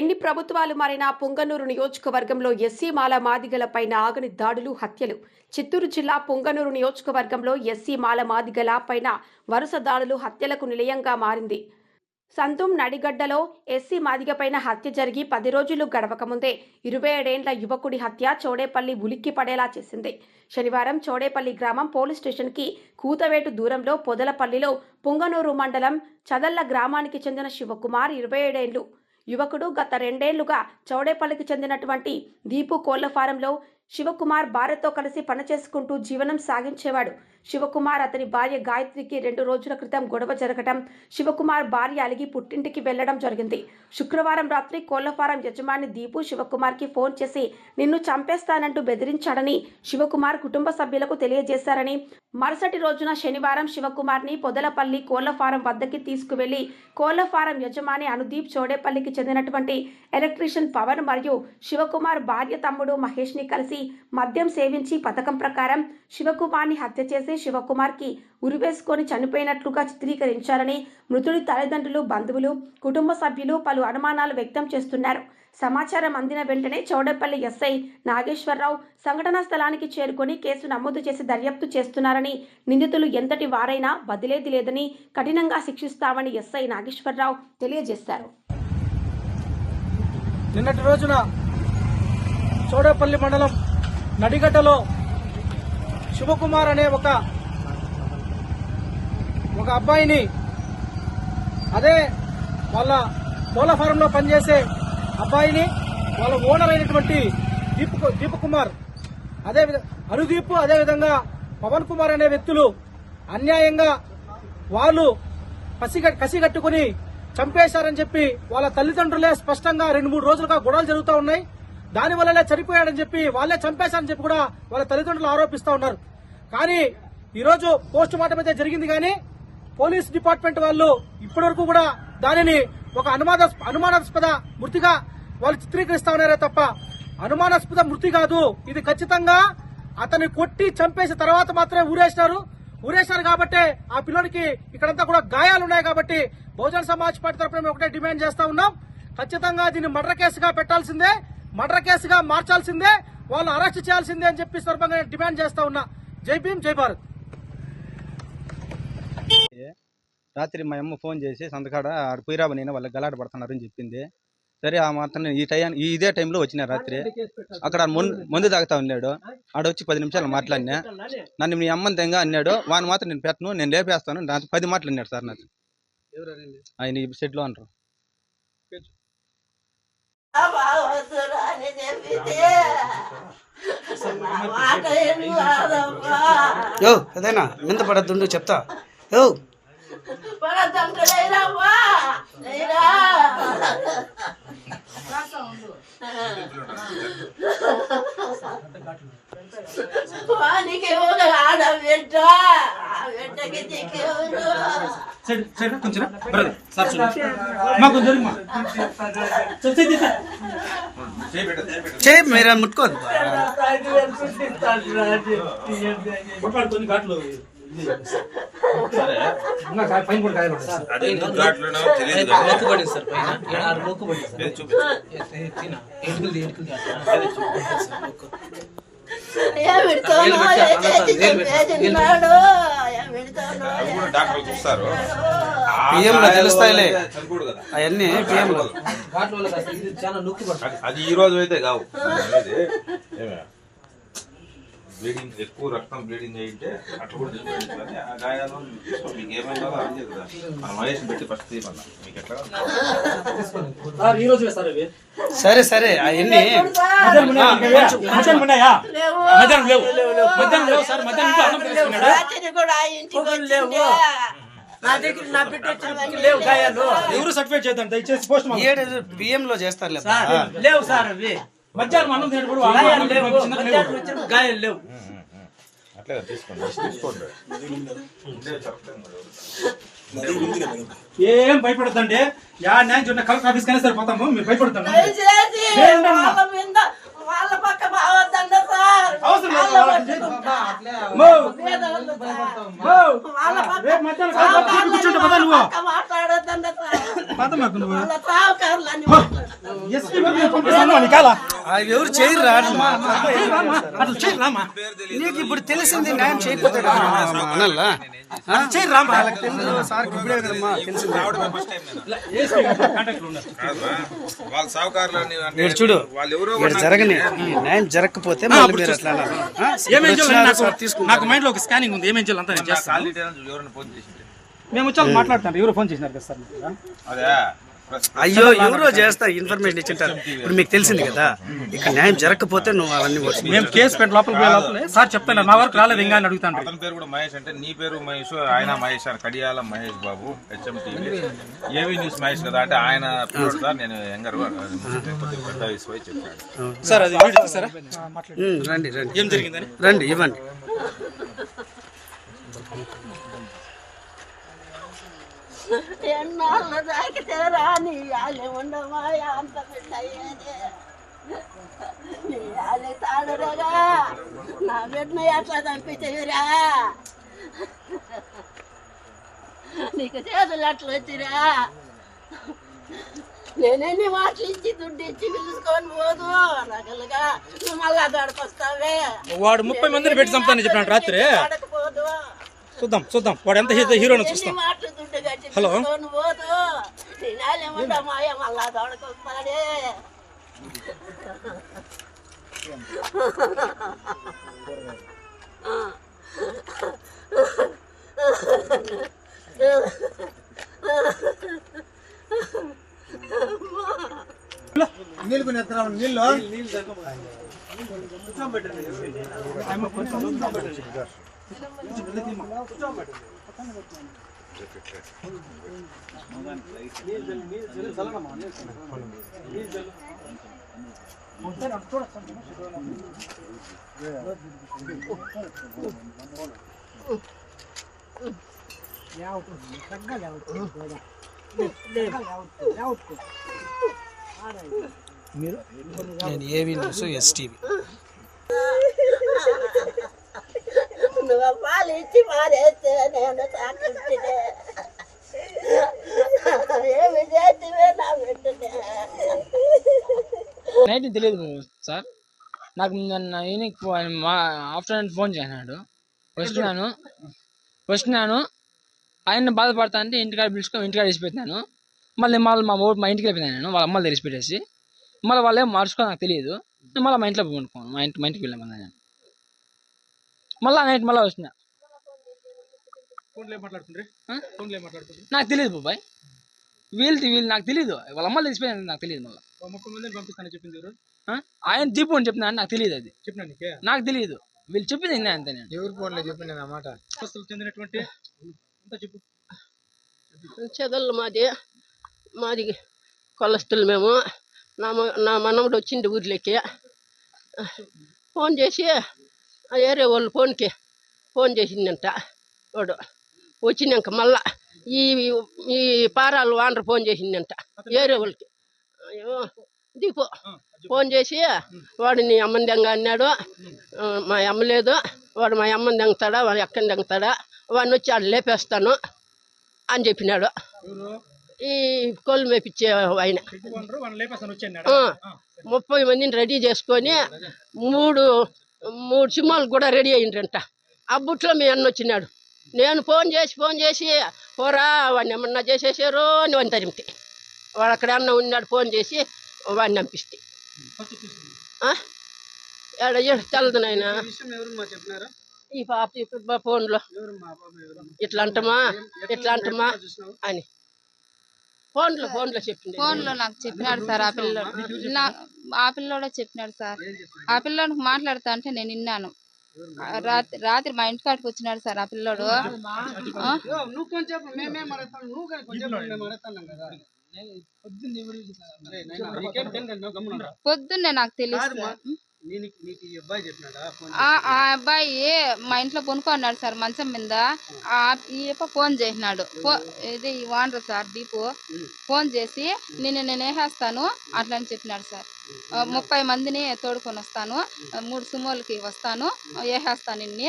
ఎన్ని ప్రభుత్వాలు మారినా పుంగనూరు నియోజకవర్గంలో ఎస్సీ మాల మాదిగలపైన ఆగని దాడులు హత్యలు. చిత్తూరు జిల్లా పుంగనూరు నియోజకవర్గంలో ఎస్సీ మాల మాదిగల పైన వరుస దాడులు హత్యలకు నిలయంగా మారింది. సంతుం నడిగడ్డలో ఎస్సీ మాదిగపైన హత్య జరిగి పది రోజులు గడవకముందే ఇరవై ఏడేండ్ల యువకుడి హత్య చోడేపల్లి ఉలిక్కి పడేలా చేసింది. శనివారం చోడేపల్లి గ్రామం పోలీస్ స్టేషన్కి కూతవేటు దూరంలో పొదలపల్లిలో పుంగనూరు మండలం చదల్ల గ్రామానికి చెందిన శివకుమార్ ఇరవై ఏడేండ్లు యువకుడు గత రెండేళ్ళుగా చౌడేపల్లికి చెందినటువంటి దీపు కోళ్ళ ఫారంలో శివకుమార్ భార్యతో కలిసి పనిచేసుకుంటూ జీవనం సాగించేవాడు. శివకుమార్ అతని భార్య గాయత్రికి రెండు రోజుల క్రితం గొడవ జరగటం శివకుమార్ భార్య అలిగి పుట్టింటికి వెళ్ళడం జరిగింది. శుక్రవారం రాత్రి కోళ్ళఫారం యజమాని దీపు శివకుమార్కి ఫోన్ చేసి నిన్ను చంపేస్తానంటూ బెదిరించాడని శివకుమార్ కుటుంబ సభ్యులకు తెలియజేశారని. మరుసటి రోజున శనివారం శివకుమార్ని పొదలపల్లి కోళ్ళ ఫారం వద్దకి తీసుకువెళ్ళి కోళ్ళఫారం యజమాని అనుదీప్ చోడేపల్లికి చెందినటువంటి ఎలక్ట్రీషియన్ పవన్ మరియు శివకుమార్ భార్య తమ్ముడు మహేష్ని కలిసి మద్యం సేవించి పథకం ప్రకారం శివకుమార్ని హత్య చేసి శివకుమార్కి ఉరివేసుకొని చనిపోయినట్లుగా చిత్రీకరించారని మృతుడి తల్లిదండ్రులు బంధువులు కుటుంబ సభ్యులు పలు అనుమానాలు వ్యక్తం చేస్తున్నారు. సమాచారం అందిన వెంటనే చౌడపల్లి ఎస్ఐ నాగేశ్వరరావు సంఘటనా స్థలానికి చేరుకొని కేసు నమోదు చేసి దర్యాప్తు చేస్తున్నారని నిందితులు ఎంతటి వారైనా బదిలేది లేదని కఠినంగా శిక్షిస్తామని ఎస్ఐ నాగేశ్వరరావు తెలియజేశారు. నిన్నటి రోజున చౌడపల్లి మండలం నడిగడ్డలో శివకుమార్ అనే ఒక ఒక అబ్బాయిని అదే వాళ్ళ కోళ్ళ ఫారంలో పనిచేసే అబ్బాయిని వాళ్ళ ఓనర్ అయినటువంటి దీప్ కుమార్ అదే అనుదీప్ అదేవిధంగా పవన్ కుమార్ అనే వ్యక్తులు అన్యాయంగా వాళ్ళు పసిగ కసిగట్టుకుని చంపేశారని చెప్పి వాళ్ళ తల్లిదండ్రులే స్పష్టంగా రెండు మూడు రోజులుగా గొడవలు జరుగుతూ ఉన్నాయి. దాని వల్లనే చనిపోయాడని చెప్పి వాళ్ళే చంపేశారని చెప్పి కూడా వాళ్ళ తల్లిదండ్రులు ఆరోపిస్తూ ఉన్నారు. కానీ ఈరోజు పోస్ట్ మార్టం అయితే జరిగింది కానీ పోలీస్ డిపార్ట్మెంట్ వాళ్ళు ఇప్పటివరకు కూడా దానిని ఒక అనుమాన అనుమానాస్పద మృతిగా వాళ్ళు చిత్రీకరిస్తా ఉన్నారే తప్ప అనుమానాస్పద మృతి కాదు. ఇది ఖచ్చితంగా అతన్ని కొట్టి చంపేసిన తర్వాత మాత్రమే ఊరేసినారు. ఊరేసినారు కాబట్టి ఆ పిల్లడికి ఇక్కడంతా కూడా గాయాలు ఉన్నాయి కాబట్టి బహుజన సమాజ్ పార్టీ తరఫున మేము ఒకటే డిమాండ్ చేస్తా ఉన్నాం. ఖచ్చితంగా దీన్ని మర్డర్ కేసుగా పెట్టాల్సిందే మర్డర్ కేసుగా మార్చాల్సిందే వాళ్ళు అరెస్ట్ చేయాల్సిందే అని చెప్పి సందర్భంగా డిమాండ్ చేస్తా ఉన్నా. జై భీమ్ జై భారత్. రాత్రి మా అమ్మ ఫోన్ చేసి సంతకాడ ఆడ పోయిరాబు నేను వాళ్ళకి గలాట పడుతున్నారు అని చెప్పింది. సరే ఆ మాత్రం ఈ టైం ఈ ఇదే టైంలో వచ్చిన రాత్రి అక్కడ మందు తాగుతా ఉన్నాడు. ఆడ వచ్చి పది నిమిషాలు మాట్లాడినా. నన్ను మీ అమ్మని తెంగా అన్నాడు. వాని మాత్రం నేను పెట్టను నేను లేపేస్తాను. నాతో పది మాటలు అన్నాడు సార్ నాకు. ఆయన షెడ్లో అంటారు యో అదేనా మింద పడద్దుండు చెప్తా. యో. ఒక ఆడ బిడ్డ? ఆ బిడ్డకి దిక్కెవరు సరే సరే కొంచెం బ్రదర్ సార్ మా కొంచెం మా. మీరు ముట్టుకోదు కొన్ని ఘాట్లు. అదే కూడా డాక్టర్లు చూస్తారు. తెలుస్తాయిలే. వల్ల చనిపోడు కదా. అవన్నీ పిఎంలో అది- ఈ రోజు అయితే కావు? బ్లీడింగ్ ఎక్కువ రక్తం బ్లీడింగ్ అయ్యింటే అట్లా కూడా ఆ గాయాలు మీకు ఏమైనా కదా మన మహేష్ పెట్టి ఫస్ట్ తీయమన్నా. మీకు ఎట్లా సార్ ఈ రోజు సార్ ఇవి సరే సరే అవన్నీ మధ్యాహ్నం ఉన్నాయా? మధ్యాహ్నం ఉన్నాయా? లేవు. మధ్యాహ్నం సార్. మధ్యాహ్నం ఎవరు సర్టిఫైడ్ చేద్దాం దయచేసి పోస్ట్ మార్టం. ఏడు పిఎంలో చేస్తారులే లేవు సార్ అవి. మధ్యాహ్నం అన్నం తినేటప్పుడు లేవు. అట్లే తీసుకోండి. తీసుకోండి. ఏం భయపడద్దండి? యా న్యాయం చూడండి కలెక్టర్ ఆఫీస్ కైనా సరిపోతాము. మీరు భయపడతాను మాట్లాడొద్దండ సార్. పద మాకు ఎవరు చేయరు రాడమ్మా నీకు ఇప్పుడు తెలిసింది న్యాయం చేయకపోతే చేయరు రామా. సార్కి ఇప్పుడే కదమ్మా తెలిసింది. చూడు వాళ్ళు ఎవరో ఇక్కడ జరగని న్యాయం జరగకపోతే అట్లా? ఏమేం చేయాలి? నాకు మైండ్లో ఒక స్కానింగ్ ఉంది. ఏమేం చేయాలి? అంతా నేను చేస్తాను. మేము వచ్చి మాట్లాడుతాను ఎవరు ఫోన్ చేసినారు కదా సార్? అదే. అయ్యో ఎవరో చేస్తా ఇన్ఫర్మేషన్ ఇచ్చింటారు. ఇప్పుడు మీకు తెలిసింది కదా ఇక్కడ న్యాయం జరగకపోతే నువ్వు అవన్నీ వచ్చు మేము కేసు పెట్టి లోపలే. సార్ చెప్తాను నా వరకు రాలేదు ఇంకా అడుగుతాను. అతని పేరు కూడా మహేష్ అంటే నీ పేరు మహేష్ ఆయన మహేష్ అని కడియాల మహేష్ బాబు హెచ్ఎం టీవీ ఏవి న్యూస్ మహేష్ కదా అంటే ఆయన సార్ నేను పెద్ద వయసు పోయి చెప్పాడు సార్ అది రండి రండి. ఏం జరిగిందని? రండి ఇవ్వండి. ఎన్నాళ్ళు తాకితే రాని ఆలే ఉండమా అంత బిడ్డ అయ్యేది. తాడురగా నా బిడ్డను ఎట్లా చంపించేవిరా నీకు చేతులు అట్లా వచ్చిరా? నేనెన్ని మాటలు ఇచ్చి దుడ్డు ఇచ్చి పిలుచుకొని పోదు? నగలుగా నువ్వు మళ్ళా దొడకొస్తావే వాడు ముప్పై మందిని పెట్టి చంపుతానని చెప్పినాడు రాత్రి. చూద్దాం చూద్దాం వాడు ఎంత హీరో హీరోని చూస్తాం ఎన్ని మాటలు దుడ్డు కట్టి హలో. పిలుచుకొని పోదు మీరు నేను ఏవి న్యూస్ ఎస్టీవీ నువ్వు ఇచ్చి మారేస్తే నేను సాకించినే ఏమి చేతివే నా బిడ్డనే నైట్ తెలియదు సార్. నాకు నిన్న ఈవినింగ్ మా ఆఫ్టర్నూన్ ఫోన్ చేసినాడు. వచ్చినాను వచ్చినాను ఆయన బాధపడతా అంటే ఇంటికాడ పిలుచుకొని ఇంటికాడ వేసిపెట్టినాను మళ్ళీ మళ్ళీ మా ఊరు మా ఇంటికి వెళ్ళిపోయినాను నేను వాళ్ళ అమ్మలు తెరిచిపెట్టేసి మళ్ళీ వాళ్ళు ఏం మార్చుకో నాకు తెలియదు. మళ్ళీ మా ఇంట్లో పండుకోను మా ఇంటి మా ఇంటికి వెళ్ళాను నేను. మళ్ళీ నైట్ మళ్ళీ వచ్చిన ఫోన్లో ఏం మాట్లాడుతుండ్రి ఆ? ఫోన్లో ఏం మాట్లాడుతుండ్రి నాకు తెలియదు బాబాయ్. వీళ్ళది వీళ్ళు నాకు తెలియదు వాళ్ళ అమ్మలు తెలిసిపోయింది నాకు తెలియదు మళ్ళీ? ఆయన దీపు అని చెప్పినా నాకు తెలియదు అది. చెప్పినా నీకే? నాకు తెలియదు వీళ్ళు చెప్పింది అంతే నేను. ఎవరి ఫోన్లో చెప్పింది నా మాట? చెందినటువంటి అంతా చెప్పు. చదళ్ళు మాది మాది కొలస్ట్రాల్ మేము. నా మ- నా మనవడు వచ్చింది ఊర్లోకి. ఫోన్ చేసి ఆ ఏరే వాళ్ళు ఫోన్కి ఫోన్ చేసిందంట వాడు. వచ్చినాక మళ్ళా ఈ ఈ పారాలు వాండ్ర ఫోన్ చేసిందంట. ఏరే వాళ్ళకి దీపు ఫోన్ చేసి వాడు నీ అమ్మని దెంగ అన్నాడు మా అమ్మ లేదు. వాడు మా అమ్మని దెంగతాడా? వాడు ఎక్కని దెంగతాడా? వాడిని వచ్చి ఆడు లేపేస్తాను అని చెప్పినాడు. ఈ కోళ్ళు మేపిచ్చే ఆయన. ముప్పై మందిని రెడీ చేసుకొని మూడు మూడు సినిమాలు కూడా రెడీ అయ్యిండ్రంట ఆ బుట్లో మీ అన్న వచ్చినాడు. నేను ఫోన్ చేసి ఫోన్ చేసి పోరా వాడిని ఏమన్నా చేసేసారు అని వాడిని తరిమితే. వాడు అక్కడ అన్న ఉన్నాడు ఫోన్ చేసి వాడిని పంపిస్తే తెలదు నాయన. ఈ పాప ఫోన్లో. ఎవరు మా బాబు ఎవరు? ఇట్లా అంటమా? ఇట్లా అంటమా? అని. ఫోన్లో ఫోన్లో చెప్పింది. ఫోన్లో నాకు చెప్పినాడు సార్ ఆ పిల్లోడు నా ఆ పిల్లోడే చెప్పినాడు సార్. ఆ పిల్లోడికి మాట్లాడుతా అంటే నేను విన్నాను. రాత్రి రాత్రి మా ఇంటికాడికి వచ్చినాడు సార్ ఆ పిల్లోడు. నాయనా, నీకేం తెలియదు, ఆ అబ్బాయి మా ఇంట్లో కొనుక్కున్నాడు సార్ మంచం మీద. ఆ ఈ ఫోన్ చేసినాడు. ఫో ఇది వాండర్ సార్ దీపు. ఫోన్ చేసి నేను నేను వేసేస్తాను అట్లా అని చెప్పినాడు సార్. ముప్పై మందిని తోడుకొని వస్తాను. మూడు సుమోలకి వస్తాను. వేసేస్తాను నిన్ని.